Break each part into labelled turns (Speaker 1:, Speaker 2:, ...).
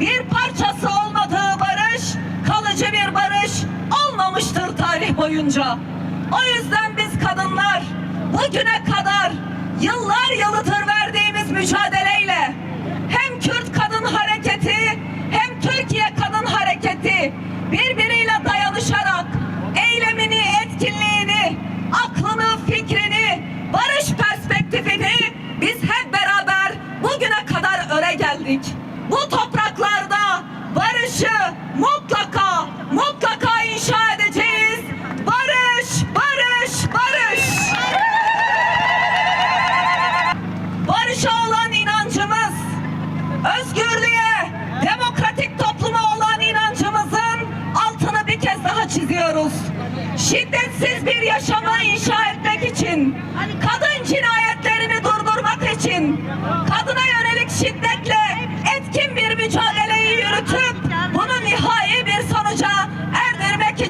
Speaker 1: bir parçası olmadığı barış kalıcı bir barış olmamıştır tarih boyunca. O yüzden biz kadınlar bugüne kadar yıllar yılıdır verdiğimiz mücadeleyle hem Kürt kadın hareketi hem Türkiye kadın hareketi birbiriyle dayanışarak eylemini, etkinliğini, aklını, fikrini, barış perspektifini biz hep beraber bugüne kadar öre geldik. Bu toprak barışı mutlaka, mutlaka inşa edeceğiz. Barış, barış, barış. Barışa olan inancımız, özgürlüğe, demokratik topluma olan inancımızın altını bir kez daha çiziyoruz. Şiddetsiz bir yaşama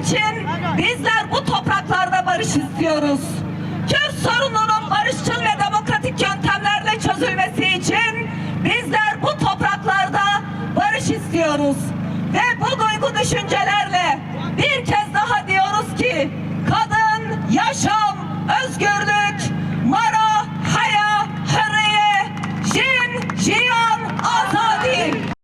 Speaker 1: için bizler bu topraklarda barış istiyoruz. Kürt sorununun barışçıl ve demokratik yöntemlerle çözülmesi için bizler bu topraklarda barış istiyoruz. Ve bu duygu düşüncelerle bir kez daha diyoruz ki kadın, yaşam, özgürlük, mara, haya, hürriye, jin, jiyan, azadi.